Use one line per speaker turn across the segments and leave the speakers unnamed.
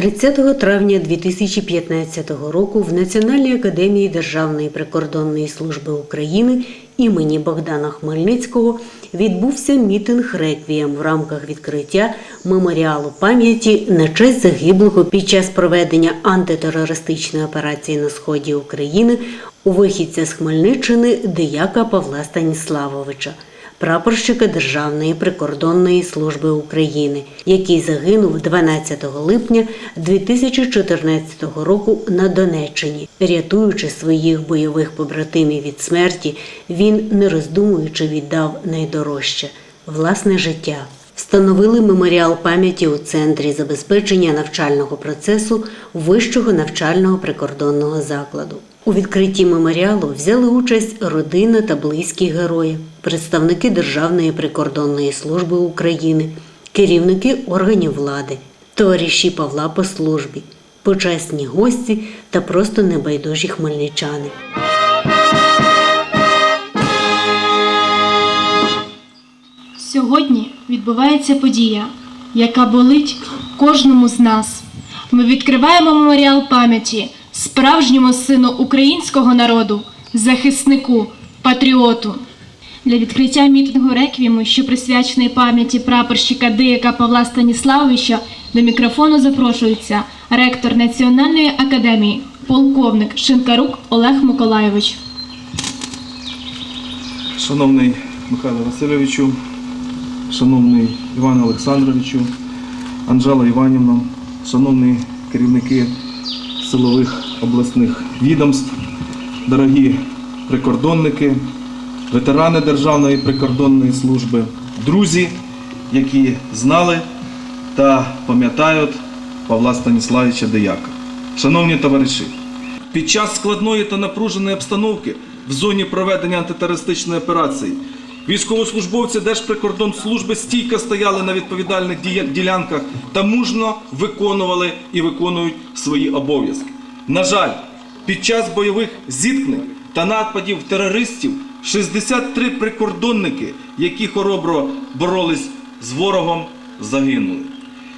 30 травня 2015 року в Національній академії Державної прикордонної служби України імені Богдана Хмельницького відбувся мітинг реквієм в рамках відкриття меморіалу пам'яті на честь загиблого під час проведення антитерористичної операції на сході України у вихідця з Хмельниччини дияка Павла Станіславовича прапорщика Державної прикордонної служби України, який загинув 12 липня 2014 року на Донеччині. Рятуючи своїх бойових побратимів від смерті, він, не роздумуючи, віддав найдорожче власне життя. Встановили меморіал пам'яті у центрі забезпечення навчального процесу Вищого навчального прикордонного закладу. У відкритті меморіалу взяли участь родина та близькі герої, представники Державної прикордонної служби України, керівники органів влади, товариші Павла по службі, почесні гості та просто небайдужі хмельничани.
Сьогодні відбувається подія, яка болить кожному з нас. Ми відкриваємо меморіал пам'яті справжньому сину українського народу, захиснику, патріоту. Для відкриття мітингу реквієму, що присвячений пам'яті прапорщика Дияка Павла Станіславовича, до мікрофону запрошується ректор Національної академії, полковник Шинкарук Олег Миколайович.
Шановний Михайло Васильовичу, шановний Іван Олександровичу, Анжела Іванівна, шановні керівники силових обласних відомств, дорогі прикордонники, ветерани Державної прикордонної служби, друзі, які знали та пам'ятають Павла Станіславича Деяка. Шановні товариші, під час складної та напруженої обстановки в зоні проведення антитерористичної операції військовослужбовці Держприкордонслужби стійко стояли на відповідальних ділянках та мужно виконували і виконують свої обов'язки. На жаль, під час бойових зіткнень та нападів терористів 63 прикордонники, які хоробро боролись з ворогом, загинули.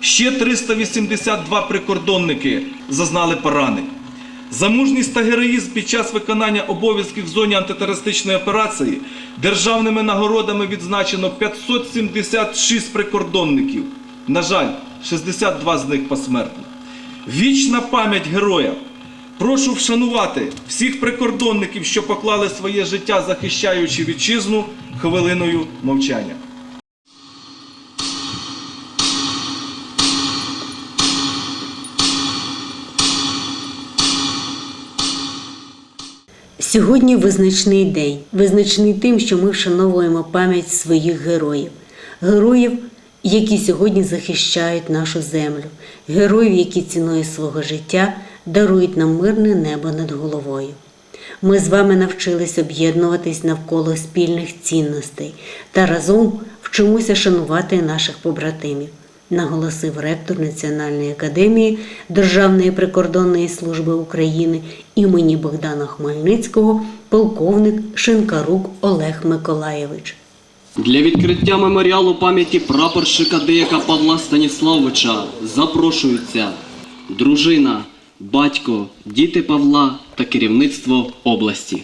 Ще 382 прикордонники зазнали поранень. За мужність та героїзм під час виконання обов'язків в зоні антитерористичної операції державними нагородами відзначено 576 прикордонників. На жаль, 62 з них посмертно. Вічна пам'ять героям. Прошу вшанувати всіх прикордонників, що поклали своє життя, захищаючи вітчизну, хвилиною мовчання.
Сьогодні визначний день, визначний тим, що ми вшановуємо пам'ять своїх героїв, героїв, які сьогодні захищають нашу землю, героїв, які ціною свого життя дарують нам мирне небо над головою. Ми з вами навчились об'єднуватись навколо спільних цінностей та разом вчимося шанувати наших побратимів, наголосив ректор Національної академії Державної прикордонної служби України імені Богдана Хмельницького, полковник Шинкарук Олег Миколаєвич.
Для відкриття меморіалу пам'яті прапорщика деяка Павла Станіславовича запрошуються дружина, батько, діти Павла та керівництво області.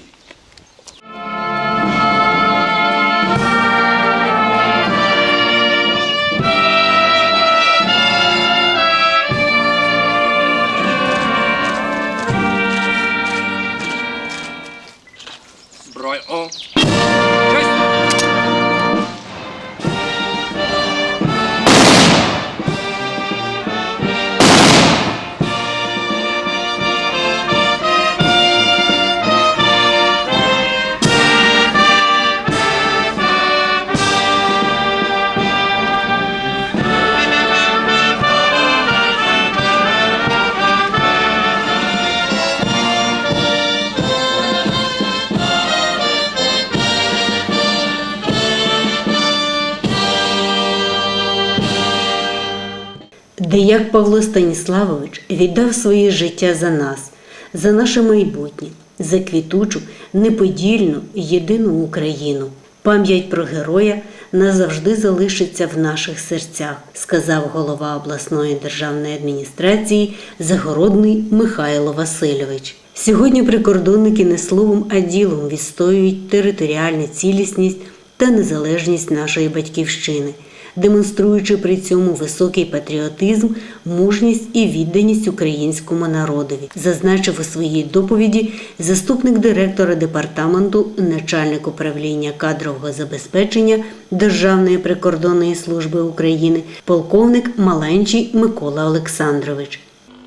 Деяк Павло Станіславович віддав своє життя за нас, за наше майбутнє, за квітучу, неподільну, єдину Україну. Пам'ять про героя назавжди залишиться в наших серцях, сказав голова обласної державної адміністрації Загородний Михайло Васильович. Сьогодні прикордонники не словом, а ділом відстоюють територіальну цілісність та незалежність нашої батьківщини, демонструючи при цьому високий патріотизм, мужність і відданість українському народові, зазначив у своїй доповіді заступник директора департаменту, начальник управління кадрового забезпечення Державної прикордонної служби України, полковник Маленчий Микола Олександрович.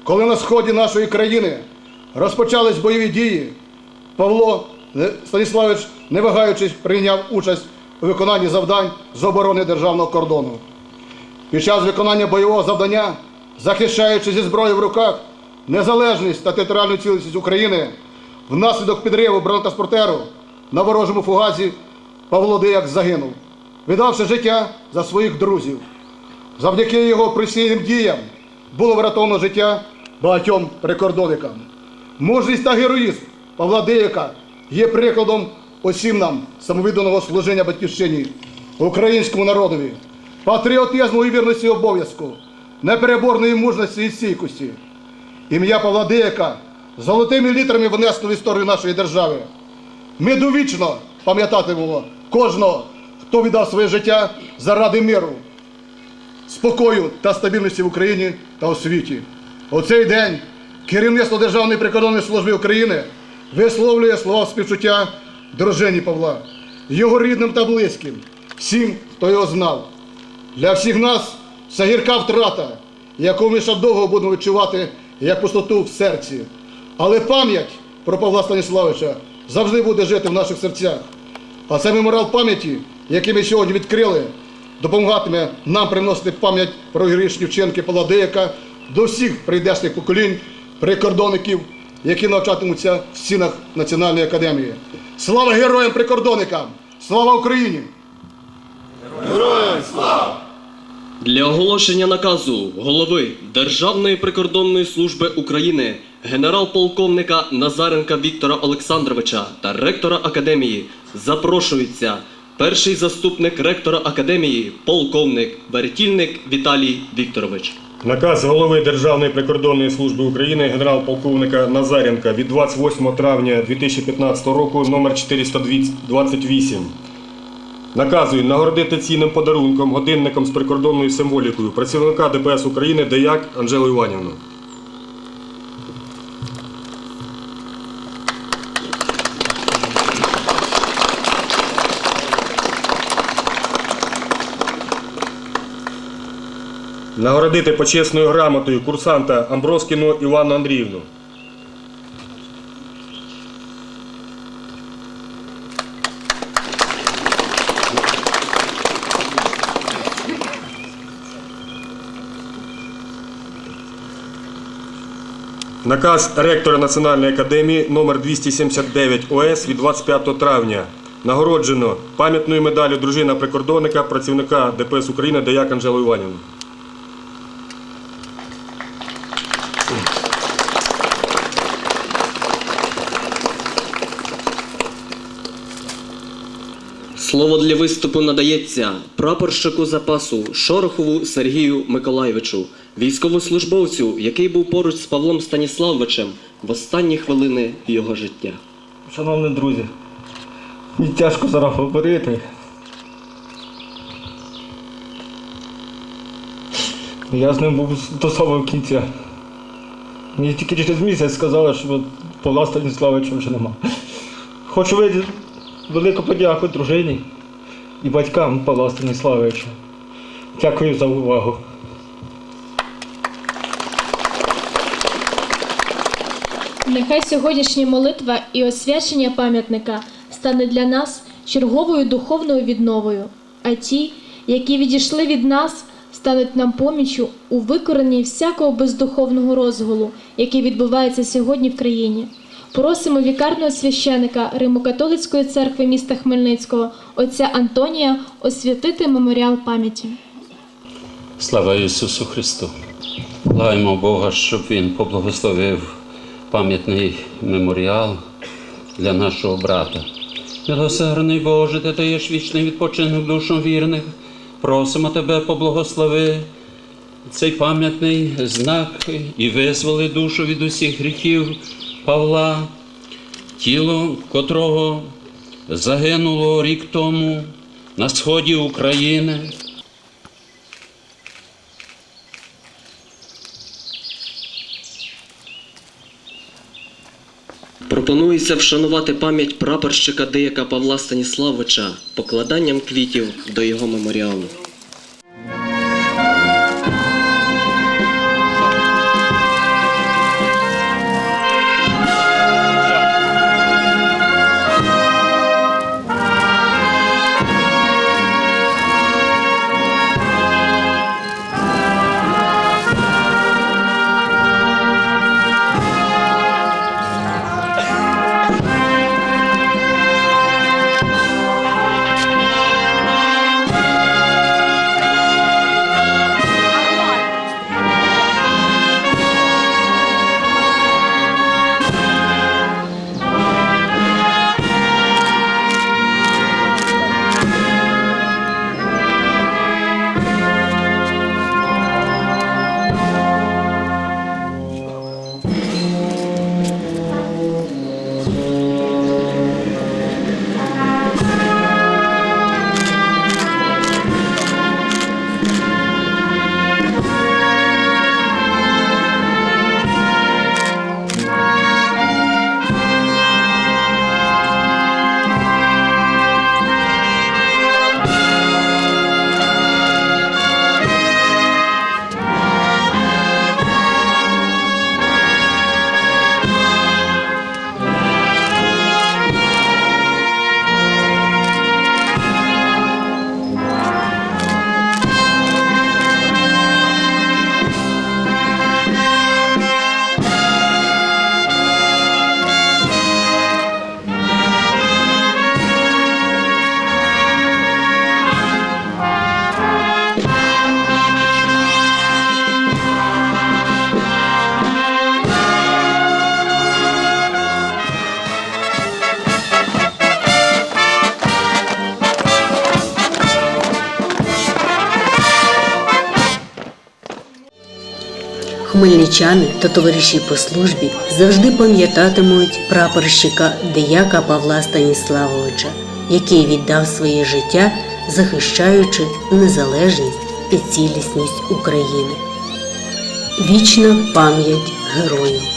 Коли на сході нашої країни розпочались бойові дії, Павло Станіславович, не вагаючись, прийняв участь у виконанні завдань з оборони державного кордону. Під час виконання бойового завдання, захищаючи зі зброєю в руках незалежність та територіальну цілісність України, внаслідок підриву бронетранспортеру на ворожому фугазі Павло Дияк загинув, віддавши життя за своїх друзів. Завдяки його присільним діям було врятовано життя багатьом прикордонникам. Мужність та героїзм Павла Деяка є прикладом усім нам самовідданого служіння батьківщині, українському народові, патріотизму і вірності обов'язку, непереборної мужності і стійкості. Ім'я Павла Деяка золотими літерами внесло в історію нашої держави. Ми довічно пам'ятатимемо кожного, хто віддав своє життя заради миру, спокою та стабільності в Україні та у світі. У цей день керівництво Державної прикордонної служби України висловлює слова співчуття дружині Павла, його рідним та близьким, всім, хто його знав. Для всіх нас це гірка втрата, яку ми ще довго будемо відчувати як пустоту в серці. Але пам'ять про Павла Станіславовича завжди буде жити в наших серцях. А це меморіал пам'яті, який ми сьогодні відкрили, допомагатиме нам приносити пам'ять про героїчні вчинки Павла Деяка до всіх прийдешних поколінь, прикордонників, які навчатимуться в стінах Національної академії. Слава героям-прикордонникам! Слава Україні! Героям слава!
Для оголошення наказу голови Державної прикордонної служби України генерал-полковника Назаренка Віктора Олександровича та ректора академії запрошується перший заступник ректора академії, полковник Веретільник Віталій Вікторович.
Наказ голови Державної прикордонної служби України генерал-полковника Назаренка від 28 травня 2015 року номер 428. Наказую нагородити цінним подарунком, годинником з прикордонною символікою працівника ДПС України Деяк Анжелу Іванівну. Нагородити почесною грамотою курсанта Амброскіну Іванну Андріївну. Наказ ректора Національної академії номер 279 ОС від 25 травня. Нагороджено пам'ятною медаллю дружина прикордонника, працівника ДПС України Деяк Анжелу Іванівну.
Слово для виступу надається прапорщику запасу Шорохову Сергію Миколайовичу, військовослужбовцю, який був поруч з Павлом Станіславовичем в останні хвилини його життя.
Шановні друзі, мені тяжко зараз говорити. Я з ним був до самого кінця. Мені тільки через місяць сказали, що Павла Станіславовича вже нема. Хочу видати велику подяку дружині і батькам Павла Станіславовича. Дякую за увагу.
Нехай сьогоднішня молитва і освячення пам'ятника стане для нас черговою духовною відновою, а ті, які відійшли від нас, стануть нам поміччю у викоренні всякого бездуховного розгулу, який відбувається сьогодні в країні. Просимо вікарного священика Римо-католицької церкви міста Хмельницького, отця Антонія, освятити меморіал пам'яті.
Слава Ісусу Христу! Благаємо Бога, щоб Він поблагословив пам'ятний меморіал для нашого брата. Милосердний Боже, ти даєш вічний відпочинок душам вірних. Просимо тебе, поблагослови цей пам'ятний знак і визволи душу від усіх гріхів Павла, тіло котрого загинуло рік тому на сході України.
Пропонується вшанувати пам'ять прапорщика деяка Павла Станіславовича покладанням квітів до його меморіалу.
Хмельничани та товариші по службі завжди пам'ятатимуть прапорщика деяка Павла Станіславовича, який віддав своє життя, захищаючи незалежність і цілісність України. Вічна пам'ять герою!